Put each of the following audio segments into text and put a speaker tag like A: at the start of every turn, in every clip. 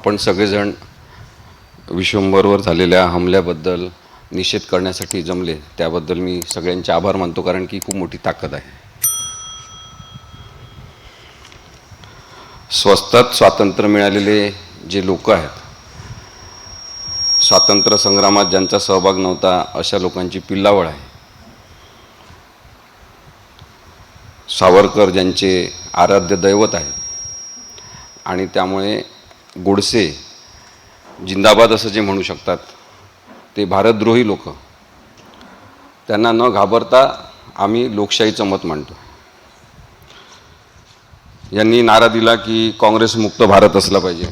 A: आपण सगळेजण विश्वंभरवर झालेल्या हमल्याबद्दल निषेध करण्यासाठी जमले त्याबद्दल मी सगळ्यांचे आभार मानतो कारण की खूप मोठी ताकद आहे. स्वस्तात स्वातंत्र्य मिळालेले जे लोक आहेत स्वातंत्र्य संग्रामात ज्यांचा सहभाग नव्हता अशा लोकांची पिल्लावळ आहे. सावरकर ज्यांचे आराध्य दैवत आहे आणि त्यामुळे गोडसे जिंदाबाद असं जे म्हणू शकतात ते भारतद्रोही लोक. त्यांना न घाबरता आम्ही लोकशाहीचं मत मांडतो. यांनी नारा दिला की काँग्रेस मुक्त भारत असला पाहिजे.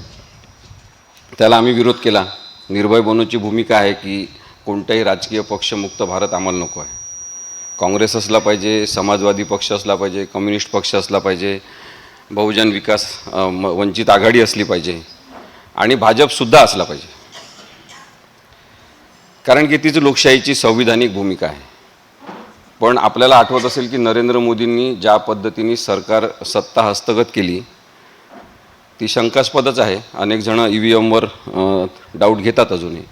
A: त्याला आम्ही विरोध केला. निर्भय बनूची भूमिका आहे की कोणताही राजकीय पक्षमुक्त भारत आम्हाला नको आहे. काँग्रेस असला पाहिजे समाजवादी पक्ष असला पाहिजे कम्युनिस्ट पक्ष असला पाहिजे बहुजन विकास म- वंचित आघाडी असली पाहिजे आणि भाजपसुद्धा असला पाहिजे. कारण की तीच लोकशाहीची संविधानिक भूमिका आहे. पण आपल्याला आठवत असेल की नरेंद्र मोदींनी ज्या पद्धतीने सरकार सत्ता हस्तगत केली ती शंकास्पदच आहे. अनेक जण ई व्ही एमवर डाऊट घेतात अजूनही.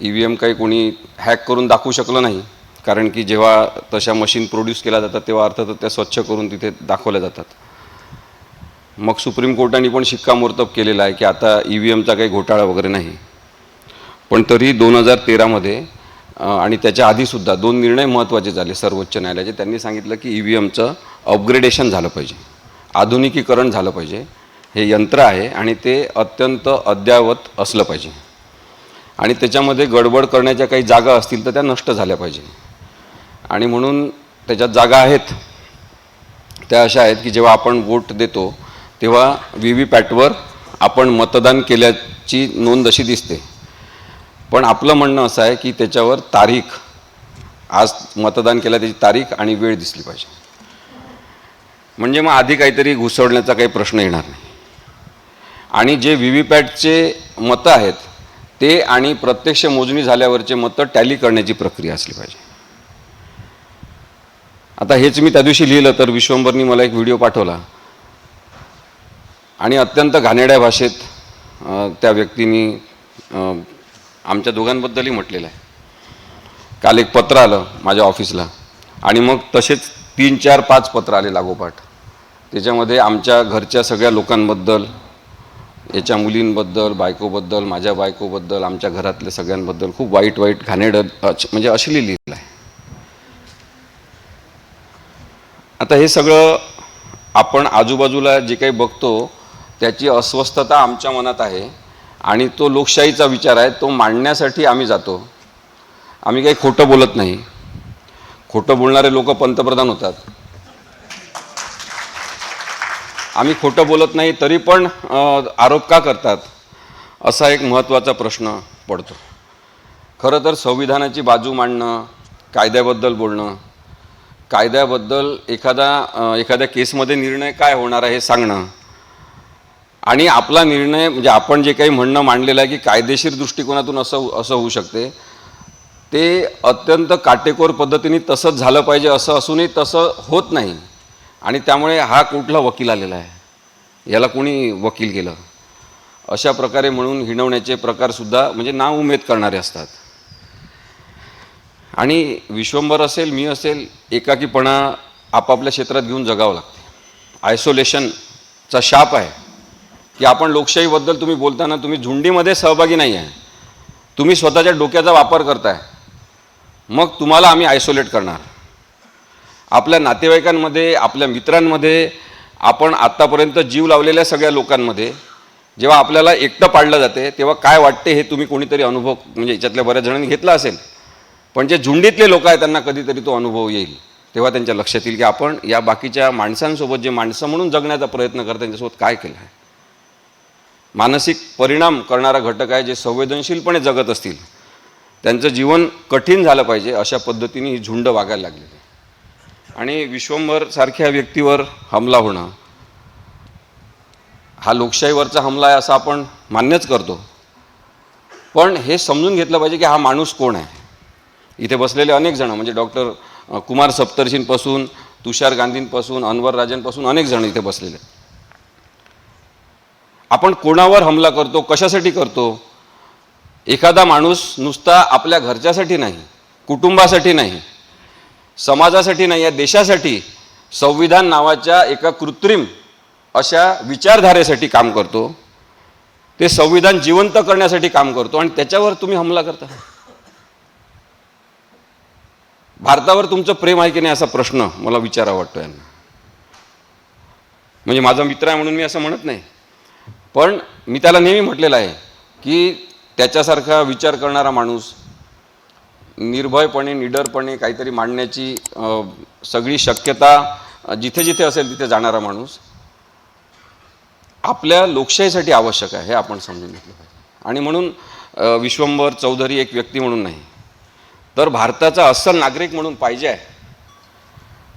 A: ई व्ही एम काही कोणी हॅक करून दाखवू शकलं नाही. कारण की जेव्हा तशा मशीन प्रोड्यूस केल्या जातात तेव्हा अर्थातच त्या स्वच्छ करून तिथे दाखवल्या जातात. मग सुप्रीम कोर्टाने पण शिक्कामोर्तब केलेला आहे की आता ई व्ही एमचा काही घोटाळा वगैरे नाही. पण तरी दोन हजार तेरामध्ये आणि त्याच्या आधीसुद्धा दोन निर्णय महत्त्वाचे झाले सर्वोच्च न्यायालयाचे. त्यांनी सांगितलं की ई व्ही एमचं अपग्रेडेशन झालं पाहिजे. आधुनिकीकरण झालं पाहिजे. हे यंत्र आहे आणि ते अत्यंत अद्ययावत असलं पाहिजे. आणि त्याच्यामध्ये गडबड करण्याच्या काही जागा असतील तर त्या नष्ट झाल्या पाहिजे. आणि म्हणून त्याच्यात जागा आहेत. त्या अशा आहेत की जेव्हा आपण वोट देतो तेव्हा व्ही व्ही पॅटवर आपण मतदान केल्याची नोंद अशी दिसते. पण आपलं म्हणणं असं आहे की त्याच्यावर तारीख आज मतदान केल्या त्याची तारीख आणि वेळ दिसली पाहिजे. म्हणजे मग आधी काहीतरी घुसवण्याचा काही प्रश्न येणार नाही. आणि जे व्ही व्ही पॅटचे मतं आहेत ते आणि प्रत्यक्ष मोजणी झाल्यावरचे मतं टॅली करण्याची प्रक्रिया असली पाहिजे. आता हेच मी त्या दिवशी लिहिलं तर विश्वंभरनी मला एक व्हिडिओ पाठवला. आणि अत्यंत घाणेड्या भाषेत त्या व्यक्तीनी आमच्या दोघांबद्दलही म्हटलेलं आहे. काल एक पत्र आलं माझ्या ऑफिसला आणि मग तसेच तीन चार पाच पत्र आले लागोपाठ. त्याच्यामध्ये आमच्या घरच्या सगळ्या लोकांबद्दल याच्या मुलींबद्दल बायकोबद्दल माझ्या बायकोबद्दल आमच्या घरातल्या सगळ्यांबद्दल खूप वाईट वाईट घाणेड अच- म्हणजे अशी लिहिलं आहे. आता हे सगळं आपण आजूबाजूला जे काही बघतो त्याची अस्वस्थता आमच्या मनात आहे आणि तो लोकशाहीचा विचार आहे तो मांडण्यासाठी आम्ही जातो. आम्ही काही खोटं बोलत नाही. खोटं बोलणारे लोक पंतप्रधान होतात. आम्ही खोटं बोलत नाही तरी पण आरोप का करतात? असा एक महत्त्वाचा प्रश्न पडतो. खरं तर संविधानाची बाजू मांडणं कायद्याबद्दल बोलणं कायद्याबद्दल एखादा एखाद्या केसमध्ये निर्णय काय होणार आहे हे सांगणं आणि आपला निर्णय म्हणजे आपण जे काही म्हणणं मांडलेलं आहे की कायदेशीर दृष्टिकोनातून असं हो, असं होऊ शकते ते अत्यंत काटेकोर पद्धतीने तसंच झालं पाहिजे असं असूनही तसं होत नाही. आणि त्यामुळे हा कुठला वकील आलेला आहे? याला कोणी वकील केलं? अशा प्रकारे म्हणून हिणवण्याचे प्रकारसुद्धा म्हणजे ना उमेद करणारे असतात. आणि विश्वंभर असेल मी असेल एकाकीपणा आपापल्या क्षेत्रात घेऊन जगावं लागते. आयसोलेशनचा शाप आहे. की आपण लोकशाहीबद्दल तुम्ही बोलताना तुम्ही झुंडीमध्ये सहभागी नाही आहे. तुम्ही स्वतःच्या डोक्याचा वापर करताय. मग तुम्हाला आम्ही आयसोलेट करणार. आपल्या नातेवाईकांमध्ये आपल्या मित्रांमध्ये आपण आत्तापर्यंत जीव लावलेल्या सगळ्या लोकांमध्ये जेव्हा आपल्याला एकटं पाडलं जाते तेव्हा काय वाटते हे तुम्ही कोणीतरी अनुभव म्हणजे याच्यातल्या बऱ्याच जणांनी घेतला असेल. पण जे झुंडीतले लोक आहेत त्यांना कधीतरी तो अनुभव येईल. तेव्हा त्यांच्या लक्षात येईल की आपण या बाकीच्या माणसांसोबत जे माणसं म्हणून जगण्याचा प्रयत्न करतात त्यांच्यासोबत काय केलं आहे. मानसिक परिणाम करणारा घटक आहे जे संवेदनशीलपणे जगत असतील. त्यांचं जीवन कठीण झालं पाहिजे अशा पद्धतीने ही झुंड वागायला लागलेली आणि विश्वंभर सारख्या व्यक्तीवर हमला होणं हा लोकशाहीवरचा हमला आहे असं आपण मान्यच करतो. पण हे समजून घेतलं पाहिजे की हा माणूस कोण आहे? इथे बसलेले अनेक जण म्हणजे डॉक्टर कुमार सप्तर्षींपासून तुषार गांधींपासून अनवर राजांपासून अनेक जण इथे बसलेले आहेत. आपण कोणावर हमला करतो कशासाठी करतो? एखादा माणूस नुसता आपल्या घरच्यासाठी नाही कुटुंबासाठी नाही समाजासाठी नाही या देशासाठी संविधान नावाच्या एका कृत्रिम अशा विचारधारेसाठी काम करतो. ते संविधान जिवंत करण्यासाठी काम करतो आणि त्याच्यावर तुम्ही हमला करता. भारतावर तुमचं प्रेम आहे की नाही असा प्रश्न मला विचारा वाटतो यांना. म्हणजे माझा मित्र आहे म्हणून मी असं म्हणत नाही. पण मी त्याला नेहमी म्हटलेलं आहे की त्याच्यासारखा विचार करणारा माणूस निर्भयपणे निडरपणे काहीतरी मांडण्याची सगळी शक्यता जिथे जिथे असेल तिथे जाणारा माणूस आपल्या लोकशाहीसाठी आवश्यक आहे हे आपण समजून घेतलं पाहिजे. आणि म्हणून विश्वंभर चौधरी एक व्यक्ती म्हणून नाही तर भारताचा अस्सल नागरिक म्हणून पाहिजे आहे.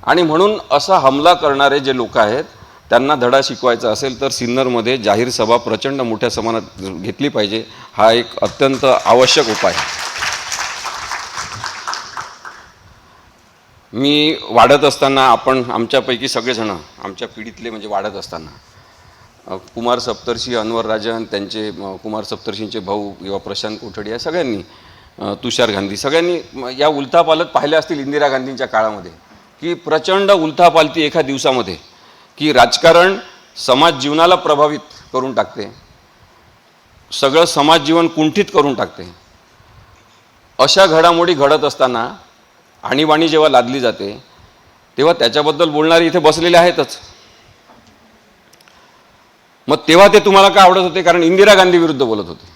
A: आणि म्हणून असा हमला करणारे जे लोक आहेत त्यांना धडा शिकवायचा असेल तर सिन्नरमध्ये जाहीर सभा प्रचंड मोठ्या प्रमाणात घेतली पाहिजे. हा एक अत्यंत आवश्यक उपाय. आहे मी वाढत असताना आपण आमच्यापैकी सगळेजणं आमच्या पिढीतले म्हणजे वाढत असताना कुमार सप्तर्षी अनवर राजन त्यांचे कुमार सप्तर्षींचे भाऊ किंवा प्रशांत कोठडी या सगळ्यांनी तुषार गांधी सगळ्यांनी या उलथापालत पाहिल्या असतील इंदिरा गांधींच्या काळामध्ये की प्रचंड उलथापालती एका दिवसामध्ये. की राजकारण समाज जीवनाला प्रभावित करून टाकते. सगळं समाज जीवन कुंठित करून टाकते. अशा घडामोडी घडत असताना आणीबाणी जेव्हा लादली जाते तेव्हा त्याच्याबद्दल बोलणारे इथे बसलेले आहेतच. मग तेव्हा ते तुम्हाला का आवडत होते? कारण इंदिरा गांधी विरुद्ध बोलत होते.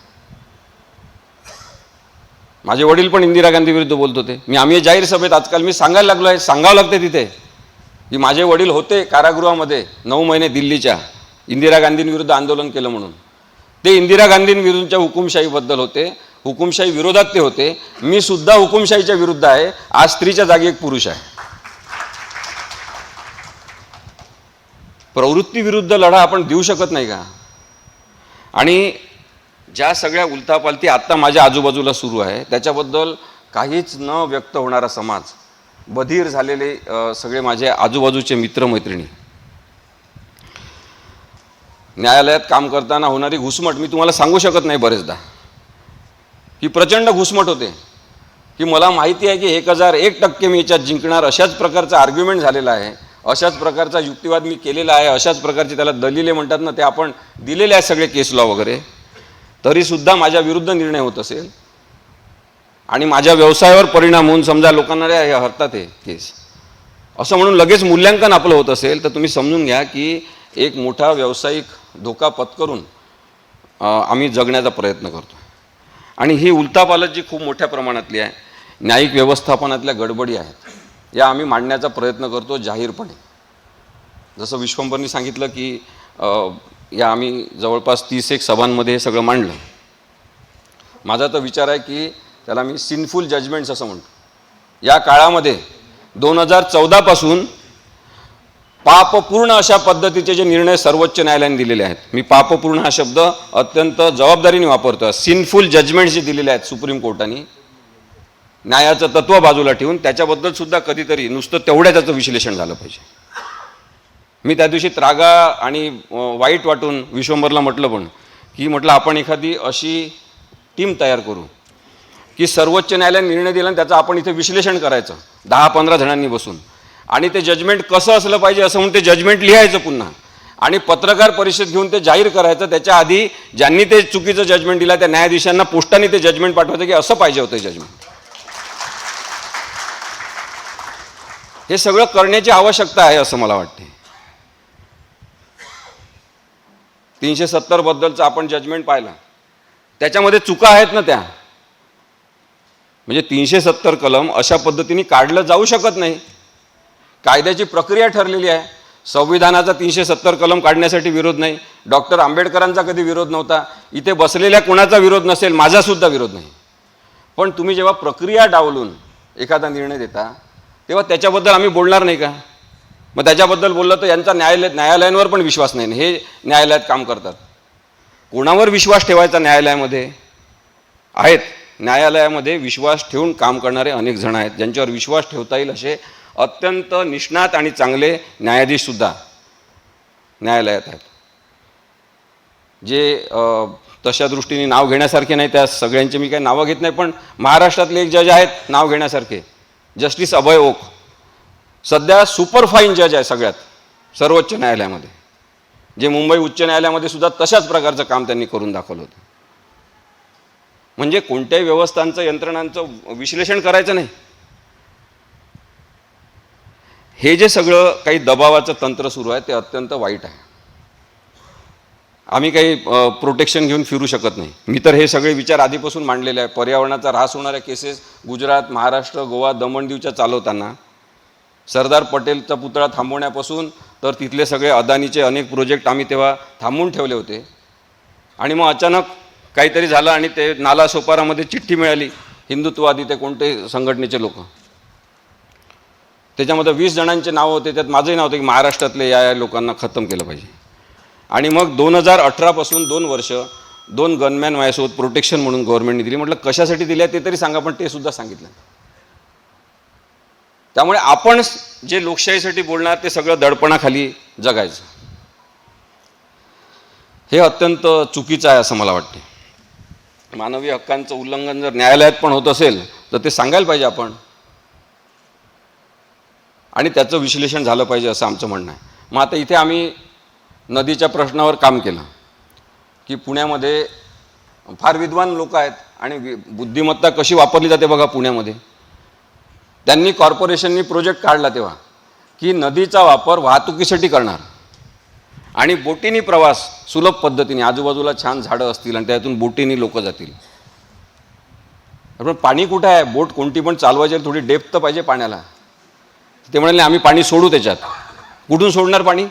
A: माझे वडील पण इंदिरा गांधी विरुद्ध बोलत होते. मी आम्ही जाहीर सभेत आजकाल मी सांगायला लागलो आहे सांगावं लागते तिथे. की माझे वडील होते कारागृहामध्ये नऊ महिने दिल्लीच्या इंदिरा गांधींविरुद्ध आंदोलन केलं म्हणून. ते इंदिरा गांधींविरुद्धच्या हुकुमशाहीबद्दल होते हुकुमशाही विरोधात ते होते. मी सुद्धा हुकुमशाहीच्या विरुद्ध आहे आज स्त्रीच्या जागी एक पुरुष आहे. प्रवृत्तीविरुद्ध लढा आपण देऊ शकत नाही का? आणि ज्या सगळ्या उलथापालथी आत्ता माझ्या आजूबाजूला सुरू आहे त्याच्याबद्दल काहीच न व्यक्त होणारा समाज बधीर झालेले सगळे माझे आजूबाजूचे मित्रमैत्रिणी. न्यायालयात काम करताना होणारी घुसमट मी तुम्हाला सांगू शकत नाही बरेचदा. ही प्रचंड घुसमट होते. की मला माहिती आहे की एक हजार एक टक्के मी याच्यात जिंकणार अशाच प्रकारचा आर्ग्युमेंट झालेला आहे अशाच प्रकारचा युक्तिवाद मी केलेला आहे अशाच प्रकारचे त्याला दलिले म्हणतात ना ते आपण दिलेले आहे सगळे केस लॉ वगैरे. तरीसुद्धा माझ्या विरुद्ध निर्णय होत असेल. आणि माझ्या व्यवसायावर परिणाम होऊन समजा लोकांना रे हे हरतात हे केस. असं म्हणून लगेच मूल्यांकन आपलं होत असेल तर तुम्ही समजून घ्या की एक मोठा व्यावसायिक धोका पत्करून आम्ही जगण्याचा प्रयत्न करतो. आणि ही उलथापालत जी खूप मोठ्या प्रमाणातली आहे. न्यायिक व्यवस्थापनातल्या गडबडी आहेत. या आम्ही मांडण्याचा प्रयत्न करतो जाहीरपणे. जसं विश्वंभरनी सांगितलं की या आम्ही जवळपास तीस एक सभांमध्ये हे सगळं मांडलं. माझा तर विचार आहे की त्याला मी सिनफुल जजमेंट्स असं म्हणतो. या काळामध्ये दोन हजार चौदापासून पापपूर्ण अशा पद्धतीचे जे निर्णय सर्वोच्च न्यायालयाने दिलेले आहेत. मी पापपूर्ण हा शब्द अत्यंत जबाबदारीने वापरतो. सिनफुल जजमेंट्स जे दिलेले आहेत सुप्रीम कोर्टाने न्यायाचं तत्व बाजूला ठेवून त्याच्याबद्दल सुद्धा कधीतरी नुसतं तेवढ्या त्याचं विश्लेषण झालं पाहिजे. मी त्या दिवशी त्रागा आणि वाईट वाटून विश्वंभरला म्हटलं पण की म्हटलं आपण एखादी अशी टीम तयार करू. की सर्वोच्च न्यायालयाने निर्णय दिला आणि त्याचं आपण इथे विश्लेषण करायचं. दहा पंधरा जणांनी बसून. आणि ते जजमेंट कसं असलं पाहिजे असं म्हणून ते जजमेंट लिहायचं पुन्हा. आणि पत्रकार परिषद घेऊन ते जाहीर करायचं. त्याच्या आधी ज्यांनी ते चुकीचं जजमेंट दिलं त्या न्यायाधीशांना पोस्टाने ते जजमेंट पाठवायचं की असं पाहिजे होतं जजमेंट हे सगळं करण्याची आवश्यकता आहे असं मला वाटते तीनशे सत्तर बद्दलचं आपण जजमेंट पाहिलं. त्याच्यामध्ये चुका आहेत ना त्या. म्हणजे तीनशे सत्तर कलम अशा पद्धतीने काढलं जाऊ शकत नाही. कायद्याची प्रक्रिया ठरलेली आहे. संविधानाचा तीनशे सत्तर कलम काढण्यासाठी विरोध नाही. डॉक्टर आंबेडकरांचा कधी विरोध नव्हता. इथे बसलेल्या कोणाचा विरोध नसेल माझासुद्धा विरोध नाही. पण तुम्ही जेव्हा प्रक्रिया डावलून एखादा निर्णय देता तेव्हा त्याच्याबद्दल आम्ही बोलणार नाही का? मग त्याच्याबद्दल बोललं तर यांचा न्यायालय न्यायालयांवर पण विश्वास नाही. हे न्यायालयात काम करतात. कोणावर विश्वास ठेवायचा न्यायालयामध्ये? आहेत. न्यायालयामध्ये विश्वास ठेवून काम करणारे अनेक जण आहेत ज्यांच्यावर विश्वास ठेवता येईल असे अत्यंत निष्णात आणि चांगले न्यायाधीशसुद्धा न्यायालयात आहेत. जे तशा दृष्टीने नाव घेण्यासारखे नाही त्या सगळ्यांचे मी काही नावं घेत नाही पण महाराष्ट्रातले एक जज आहेत नाव घेण्यासारखे. जस्टिस अभय ओक. सध्या सुपरफाईन जज आहे सगळ्यात सर्वोच्च न्यायालयामध्ये. जे मुंबई उच्च न्यायालयामध्ये सुद्धा तशाच प्रकारचं काम त्यांनी करून दाखवलं होतं. म्हणजे कोणत्याही व्यवस्थांचं यंत्रणांचं विश्लेषण करायचं नाही. हे जे सगळं काही दबावाचं तंत्र सुरू आहे ते अत्यंत वाईट आहे. आम्ही काही प्रोटेक्शन घेऊन फिरू शकत नाही. मी तर हे सगळे विचार आधीपासून मांडलेले आहे. पर्यावरणाचा ऱ्हास होणाऱ्या केसेस गुजरात महाराष्ट्र गोवा दमण दीवच्या चालवताना सरदार पटेलचा पुतळा थांबवण्यापासून तर तिथले सगळे अदानीचे अनेक प्रोजेक्ट आम्ही तेव्हा थांबवून ठेवले होते. आणि मग अचानक काहीतरी झालं आणि ते नाला सोपारामध्ये चिठ्ठी मिळाली. हिंदुत्ववादी ते कोणते संघटनेचे लोक? त्याच्यामध्ये वीस जणांचे नाव होते त्यात माझंही नाव होतं की महाराष्ट्रातले या या लोकांना खतम केलं पाहिजे. आणि मग दोन हजार अठरापासून दोन वर्ष दोन गनमॅन माझ्यासोबत प्रोटेक्शन म्हणून गव्हर्नमेंटने दिली. म्हटलं कशासाठी दिल्या ते तरी सांगा पण ते सुद्धा सांगितलं त्यामुळे आपण जे लोकशाहीसाठी बोलणार ते सगळं दडपणाखाली जगायचं. हे अत्यंत चुकीचं आहे असं मला वाटते मानवी हक्कांचं उल्लंघन जर न्यायालयात पण होत असेल तर ते सांगायला पाहिजे आपण. आणि त्याचं विश्लेषण झालं पाहिजे असं आमचं म्हणणं आहे. मग आता इथे आम्ही नदीच्या प्रश्नावर काम केलं की पुण्यामध्ये फार विद्वान लोक आहेत आणि वि- बुद्धिमत्ता कशी वापरली जाते बघा पुण्यामध्ये. त्यांनी कॉर्पोरेशननी प्रोजेक्ट काढला तेव्हा की नदीचा वापर वाहतुकीसाठी करणार. आणि बोटीनी प्रवास सुलभ पद्धतीने आजूबाजूला छान झाडं असतील आणि त्यातून बोटीनी लोक जातील. पण पाणी कुठं आहे? बोट कोणती पण चालवायची थोडी डेप्थ तर पाहिजे पाण्याला. ते म्हणाले आम्ही पाणी सोडू त्याच्यात. कुठून सोडणार पाणी?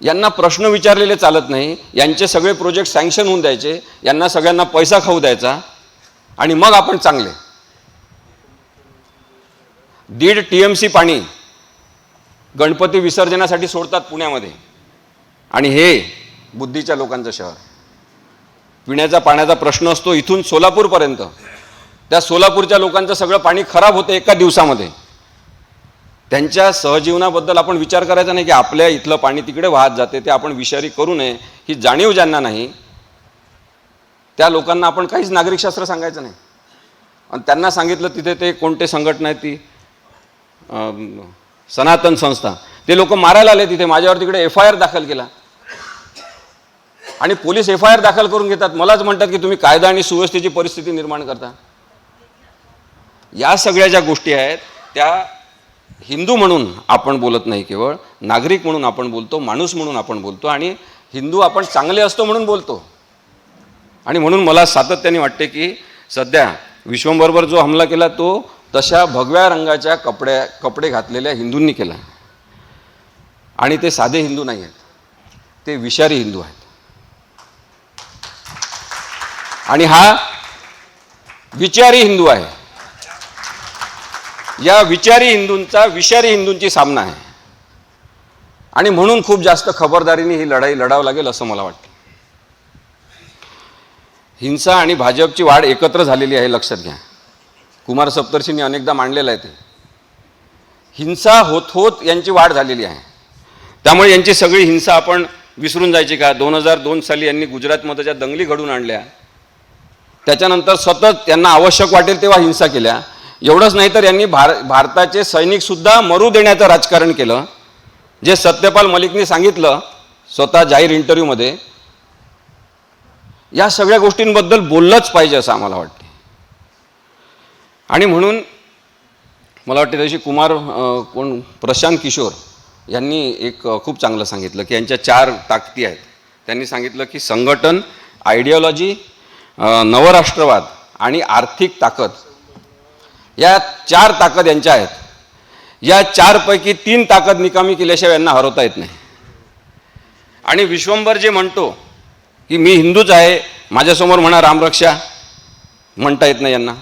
A: यांना प्रश्न विचारलेले चालत नाही. यांचे सगळे प्रोजेक्ट सँक्शन होऊन द्यायचे. यांना सगळ्यांना पैसा खाऊ द्यायचा. आणि मग आपण चांगले. दीड टी एम सी पाणी गणपती विसर्जनासाठी सोडतात पुण्यामध्ये. आणि हे बुद्धीच्या लोकांचं शहर. पिण्याचा पाण्याचा प्रश्न असतो इथून सोलापूरपर्यंत. त्या सोलापूरच्या लोकांचं सगळं पाणी खराब होतं एका दिवसामध्ये. त्यांच्या सहजीवनाबद्दल आपण विचार करायचा नाही की आपल्या इथलं पाणी तिकडे वाहत जाते ते आपण विषारी करू नये ही जाणीव ज्यांना नाही त्या लोकांना आपण काहीच नागरिकशास्त्र सांगायचं नाही. आणि त्यांना सांगितलं तिथे ते कोणते संघटना आहेत ती सनातन संस्था. ते लोक मारायला आले तिथे माझ्यावर तिकडे एफ आय आर दाखल केला. आणि पोलीस एफ आय आर दाखल करून घेतात. मलाच म्हणतात की तुम्ही कायदा आणि सुव्यवस्थेची परिस्थिती निर्माण करता. या सगळ्या ज्या गोष्टी आहेत त्या हिंदू म्हणून आपण बोलत नाही केवळ नागरिक म्हणून आपण बोलतो माणूस म्हणून आपण बोलतो आणि हिंदू आपण चांगले असतो म्हणून बोलतो. आणि म्हणून मला सातत्याने वाटते की सध्या विश्वंबरोबर जो हमला केला तो तशा भगव्या रंगाच्या कपड्या कपडे घातलेल्या हिंदूंनी केला. आणि ते साधे हिंदू नाही आहेत. ते विषारी हिंदू आहेत. आणि हा विचारी हिंदू आहे. या विचारी हिंदूंचा विषारी हिंदूंची सामना आहे. आणि म्हणून खूप जास्त खबरदारीने ही लढाई लढावं लागेल असं मला वाटतं. हिंसा आणि भाजपची वाढ एकत्र झालेली आहे लक्षात घ्या. कुमार सप्तर्षींनी अनेकदा मांडलेलं आहे ते. हिंसा होत होत यांची वाढ झालेली आहे. त्यामुळे यांची सगळी हिंसा आपण विसरून जायची का? दोन हजार दोन साली यांनी गुजरातमध्ये ज्या दंगली घडून आणल्या त्याच्यानंतर सतत त्यांना आवश्यक वाटेल तेव्हा हिंसा केल्या. एवढंच नाही तर यांनी भार भारताचे सैनिकसुद्धा मरू देण्याचं राजकारण केलं. जे सत्यपाल मलिकने सांगितलं स्वतः जाहीर इंटरव्ह्यूमध्ये या सगळ्या गोष्टींबद्दल बोललंच पाहिजे असं आम्हाला वाटतं. आणि म्हणून मला वाटते तशी कुमार कोण? प्रशांत किशोर यांनी एक खूप चांगलं सांगितलं की यांच्या चार ताकदी आहेत. त्यांनी सांगितलं की संघटन आयडिओलॉजी नवराष्ट्रवाद आणि आर्थिक ताकद या चार ताकद यांच्या आहेत. या चारपैकी तीन ताकद निकामी केल्याशिवाय यांना हरवता येत नाही. आणि विश्वंभर जे म्हणतो की मी हिंदूच आहे माझ्यासमोर म्हणा रामरक्षा म्हणता येत नाही यांना.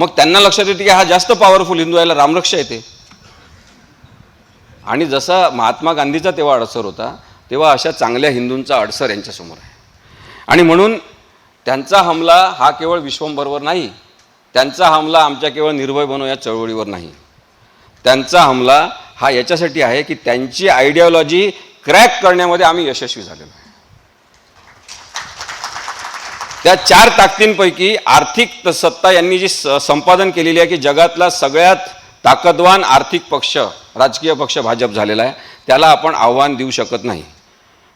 A: मग त्यांना लक्षात येते की हा जास्त पॉवरफुल हिंदू याला रामरक्षा येते. आणि जसा महात्मा गांधीचा तेव्हा अडसर होता तेव्हा अशा चांगल्या हिंदूंचा अडसर यांच्यासमोर आहे. आणि म्हणून त्यांचा हमला हा केवळ विश्वंभरवर नाही त्यांचा हमला आमच्या केवळ निर्भय बनो या चळवळीवर नाही. त्यांचा हमला हा याच्यासाठी आहे की त्यांची आयडिओलॉजी क्रॅक करण्यामध्ये आम्ही यशस्वी झालेलो आहे. त्या चार ताकदींपैकी आर्थिक सत्ता यांनी जी स- संपादन केलेली आहे की जगातला सगळ्यात ताकदवान आर्थिक पक्ष राजकीय पक्ष भाजप झालेला आहे त्याला आपण आव्हान देऊ शकत नाही.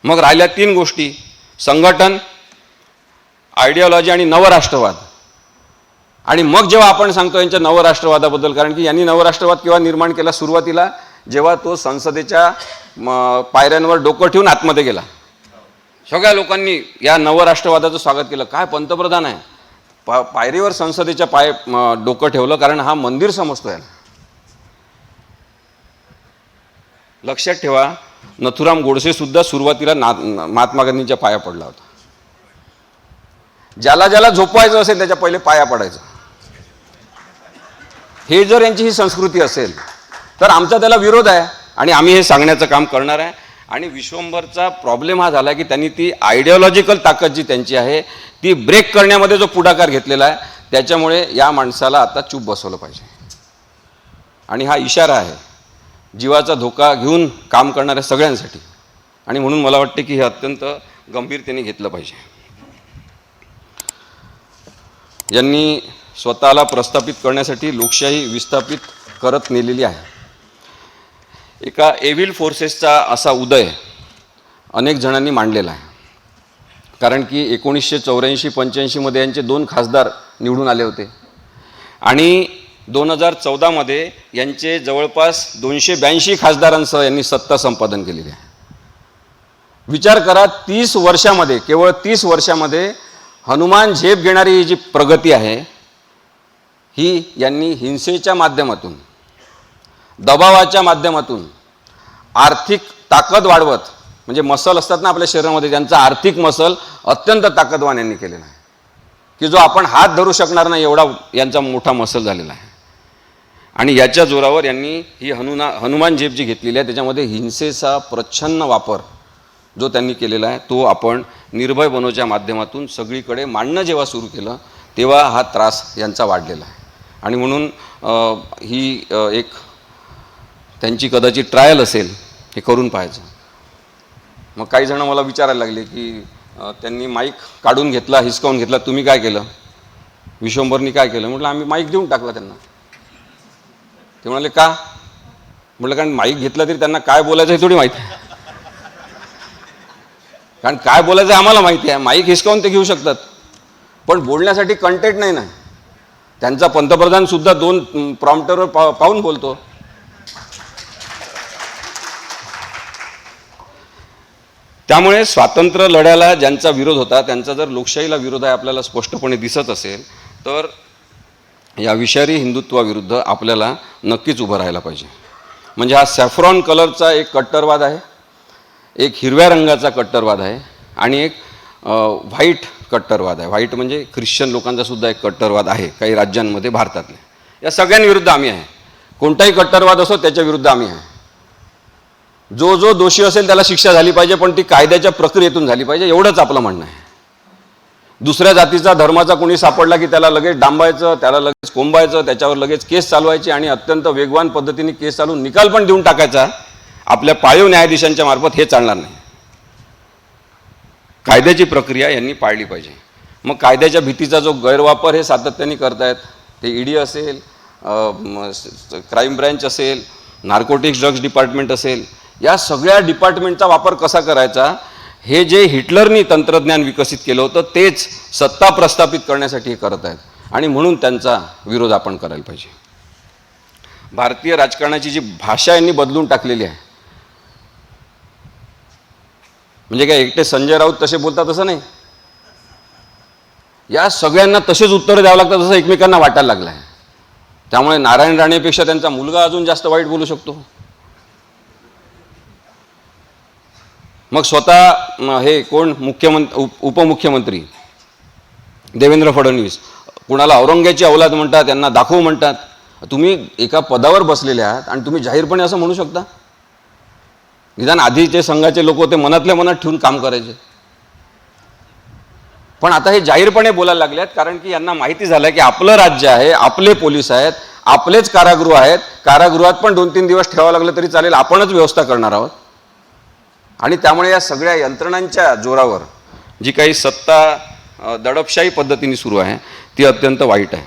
A: मग राहिल्या तीन गोष्टी. संघटन आयडिओलॉजी आणि नवराष्ट्रवाद. आणि मग जेव्हा आपण सांगतो यांच्या नवराष्ट्रवादाबद्दल कारण की यांनी नवराष्ट्रवाद केव्हा निर्माण केला सुरुवातीला जेव्हा तो संसदेच्या पायऱ्यांवर डोकं ठेवून आतमध्ये गेला. सगळ्या लोकांनी या नवराष्ट्रवादाचं स्वागत केलं. काय पंतप्रधान आहे? पा पायरीवर संसदेच्या पाय डोकं ठेवलं कारण हा मंदिर समजतो याला. लक्षात ठेवा नथुराम गोडसे सुद्धा सुरुवातीला ना महात्मा गांधींच्या पाया पडला होता. ज्याला ज्याला झोपवायचं असेल त्याच्या पहिले पाया पडायचं. हे जर यांची ही संस्कृती असेल तर आमचा त्याला विरोध आहे आणि आम्ही हे सांगण्याचं काम करणार आहे. आणि विश्वंभरचा प्रॉब्लेम हा झाला की त्यांनी ती आयडिओलॉजिकल ताकद जी त्यांची आहे ती ब्रेक करण्यामध्ये जो पुढाकार घेतलेला आहे त्याच्यामुळे या माणसाला आता चूप बसवलं पाहिजे. आणि हा इशारा आहे जीवाचा धोका घेऊन काम करणाऱ्या सगळ्यांसाठी. आणि म्हणून मला वाटते की हे अत्यंत गंभीरतेने घेतलं पाहिजे. यांनी स्वतःला प्रस्थापित करण्यासाठी लोकशाही विस्थापित करत नेलेली आहे. एका एव्हिल फोर्सेसचा असा उदय अनेक जणांनी मांडलेला आहे. कारण की एकोणीसशे चौऱ्याऐंशी पंच्याऐंशीमध्ये यांचे दोन खासदार निवडून आले होते. आणि दोन हजार चौदामध्ये यांचे जवळपास दोनशे ब्याऐंशी खासदारांसह यांनी सत्ता संपादन केलेली आहे. विचार करा तीस वर्षामध्ये केवळ तीस वर्षामध्ये हनुमान झेप घेणारी ही जी प्रगती आहे ही यांनी हिंसेच्या माध्यमातून दबावाच्या माध्यमातून आर्थिक ताकद वाढवत म्हणजे मसल असतात ना आपल्या शरीरामध्ये त्यांचा आर्थिक मसल अत्यंत ताकदवान यांनी केलेला आहे. की जो आपण हात धरू शकणार नाही एवढा यांचा मोठा मसल झालेला आहे. आणि याच्या जोरावर यांनी ही हनुना हनुमान झेप जी घेतलेली आहे त्याच्यामध्ये हिंसेचा प्रच्छन्न वापर जो त्यांनी केलेला आहे तो आपण निर्भय बनवच्या माध्यमातून सगळीकडे मांडणं जेव्हा सुरू केलं तेव्हा हा त्रास यांचा वाढलेला आहे. आणि म्हणून ही एक त्यांची कदाचित ट्रायल असेल हे करून पाहायचं. मग काही जणं मला विचारायला लागले की त्यांनी माईक काढून घेतला हिसकावून घेतला तुम्ही काय केलं? विश्वंभरनी काय केलं? म्हटलं आम्ही माईक देऊन टाकला त्यांना. ते म्हणाले का? म्हटलं कारण माईक घेतला तरी त्यांना काय बोलायचं हे थोडी माहिती. आहे कारण काय बोलायचं आहे आम्हाला माहिती आहे. माईक हिसकावून ते घेऊ शकतात. पण बोलण्यासाठी कंटेंट नाही ना. त्यांचा पंतप्रधान सुद्धा दोन प्रॉम्प्टरवर पा पाहून बोलतो. त्यामुळे स्वातंत्र्य लढ्याला ज्यांचा विरोध होता त्यांचा जर लोकशाहीला विरोध आहे आपल्याला स्पष्टपणे दिसत असेल तर या विषारी हिंदुत्वाविरुद्ध आपल्याला नक्कीच उभं राहायला पाहिजे. म्हणजे हा सॅफ्रॉन कलरचा एक कट्टरवाद आहे एक हिरव्या रंगाचा कट्टरवाद आहे आणि एक व्हाईट कट्टरवाद आहे. व्हाईट म्हणजे ख्रिश्चन लोकांचा सुद्धा एक कट्टरवाद आहे काही राज्यांमध्ये भारतातले. या सगळ्यांविरुद्ध आम्ही आहे. कोणताही कट्टरवाद असो त्याच्या विरुद्ध आम्ही आहे. जो जो दोषी असेल त्याला शिक्षा झाली पाहिजे पण ती कायद्याच्या प्रक्रियेतून झाली पाहिजे एवढंच आपलं म्हणणं आहे. दुसऱ्या जातीचा धर्माचा कोणी सापडला की त्याला लगेच डांबायचं त्याला लगेच कोंबायचं त्याच्यावर लगेच केस चालवायची आणि अत्यंत वेगवान पद्धतीने केस चालवून निकाल पण देऊन टाकायचा आपल्या पाळीव न्यायाधीशांच्या मार्फत हे चालणार नाही. कायद्याची प्रक्रिया यांनी पाळली पाहिजे. मग कायद्याच्या भीतीचा जो गैरवापर हे सातत्याने करतायत ते ईडी असेल क्राईम ब्रँच असेल नार्कोटिक्स ड्रग्ज डिपार्टमेंट असेल या सगळ्या डिपार्टमेंटचा वापर कसा करायचा? हे जे हिटलरनी तंत्रज्ञान विकसित केलं होतं तेच सत्ता प्रस्थापित करण्यासाठी हे करत आहेत. आणि म्हणून त्यांचा विरोध आपण करायला पाहिजे. भारतीय राजकारणाची जी भाषा यांनी बदलून टाकलेली आहे. म्हणजे काय एकटे संजय राऊत तसे बोलतात तसं नाही? या सगळ्यांना तसेच उत्तरं द्यावं लागतात तसं एकमेकांना वाटायला लागलं आहे त्यामुळे नारायण राणेपेक्षा त्यांचा मुलगा अजून जास्त वाईट बोलू शकतो. मग स्वतः हे कोण? मुख्यमंत्री उप उपमुख्यमंत्री. देवेंद्र फडणवीस. कुणाला औरंग्याची अवलाद म्हणतात त्यांना दाखवू म्हणतात. तुम्ही एका पदावर बसलेले आहात आणि तुम्ही जाहीरपणे असं म्हणू शकता? निदान आधीचे संघाचे लोक होते मनातल्या मनात ठेवून काम करायचे. पण आता हे जाहीरपणे बोलायला लागले आहेत कारण की यांना माहिती झालं की आपलं राज्य आहे आपले पोलीस आहेत आपलेच कारागृह आहेत. कारागृहात पण दोन तीन दिवस ठेवावं लागलं तरी चालेल आपणच व्यवस्था करणार आहोत. आणि त्यामुळे या सगळ्या यंत्रणांच्या जोरावर जी काही सत्ता दडपशाही पद्धतीने सुरू आहे ती अत्यंत वाईट आहे.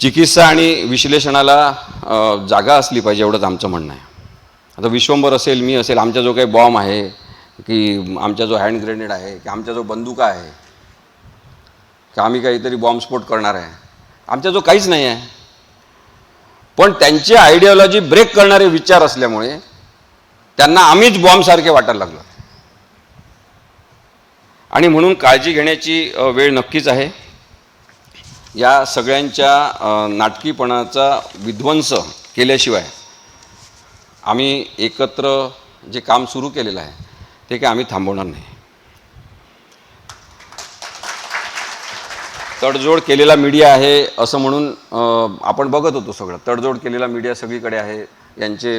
A: चिकित्सा आणि विश्लेषणाला जागा असली पाहिजे एवढंच आमचं म्हणणं आहे. आता विश्वंभर असेल मी असेल आमचा जो काही बॉम्ब आहे की आमचा जो हँड ग्रेनेड आहे की आमचा जो बंदुका आहे की आम्ही काहीतरी बॉम्बस्फोट करणार आहे आमचा जो काहीच नाही आहे. पण त्यांची आयडिओलॉजी ब्रेक करणारे विचार असल्यामुळे त्यांना आम्हीच बॉम्बसारखे वाटायला लागलो. आणि म्हणून काळजी घेण्याची वेळ नक्कीच आहे. या सगळ्यांच्या नाटकीपणाचा विध्वंस केल्याशिवाय आम्ही एकत्र जे काम सुरू केलेलं आहे ते काय आम्ही थांबवणार नाही. तडजोड केलेला मीडिया आहे असं म्हणून आपण बघत होतो सगळं. तडजोड केलेला मीडिया सगळीकडे आहे. यांचे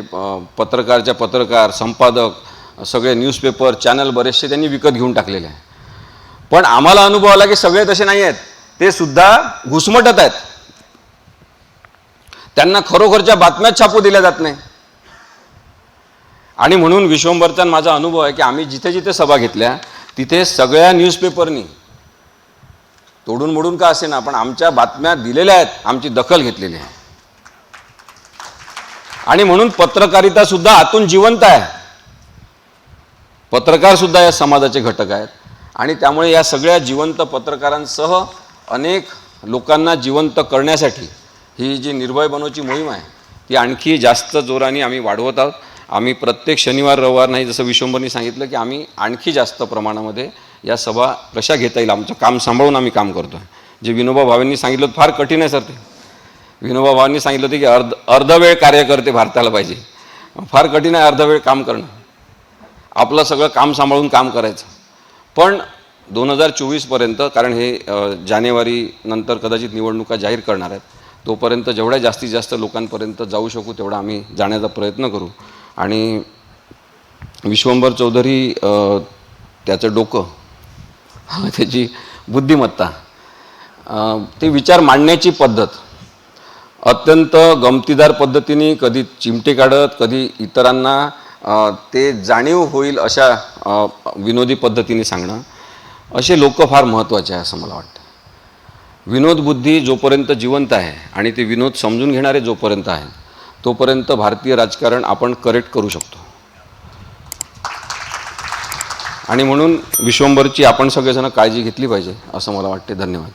A: पत्रकारच्या पत्रकार संपादक सगळे न्यूजपेपर चॅनल बरेचसे त्यांनी विकत घेऊन टाकलेले आहे पण आम्हाला अनुभव आला की सगळे तसे नाही आहेत. ते सुद्धा घुसमटत आहेत. त्यांना खरोखरच्या बातम्याच छापू दिल्या जात नाही. आणि म्हणून विश्वंभरचा माझा अनुभव आहे की आम्ही जिथे जिथे सभा घेतल्या तिथे सगळ्या न्यूजपेपरनी तोडून मोडून का असे ना पण आमच्या बातम्या दिलेल्या आहेत आमची दखल घेतलेली आहे. आणि म्हणून पत्रकारिता सुद्धा आतून जिवंत आहे. पत्रकार सुद्धा या समाजाचे घटक आहेत. आणि त्यामुळे या सगळ्या जिवंत पत्रकारांसह अनेक लोकांना जिवंत करण्यासाठी ही जी निर्भय बनवची मोहीम आहे ती आणखी जास्त जोराने आम्ही वाढवत आहोत. आम्ही प्रत्येक शनिवार रविवार नाही जसं विश्वंभरनी सांगितलं की आम्ही आणखी जास्त प्रमाणामध्ये या सभा कशा घेता येईल? आमचं काम सांभाळून आम्ही काम करतो आहे जे विनोबा भावेंनी सांगितलं फार कठीण आहे सर ते. विनोबा भावांनी सांगितलं होतं की अर्ध अर्धवेळ कार्यकर्ते भारताला पाहिजे. फार कठीण आहे अर्धवेळ काम करणं. आपलं सगळं काम सांभाळून काम करायचं. पण दोन हजार चोवीसपर्यंत कारण हे जानेवारी नंतर कदाचित निवडणुका जाहीर करणार आहेत तोपर्यंत जेवढ्या जास्तीत जास्त लोकांपर्यंत जाऊ शकू तेवढा आम्ही जाण्याचा प्रयत्न करू. आणि विश्वंभर चौधरी त्याचं डोकं त्याची बुद्धिमत्ता ते विचार मांडण्याची पद्धत अत्यंत गमतीदार पद्धतीने कधी चिमटे काढत कधी इतरांना ते जाणीव होईल अशा विनोदी पद्धतीने सांगणं असे लोक फार महत्त्वाचे आहे असं मला वाटतं. विनोद बुद्धी जोपर्यंत जिवंत आहे आणि ते विनोद समजून घेणारे जोपर्यंत आहेत तोपर्यंत भारतीय राजकारण आपण करेक्ट करू शकतो. आणि म्हणून विश्वंभरची आपण सगळेजण काळजी घेतली पाहिजे असं मला वाटते धन्यवाद.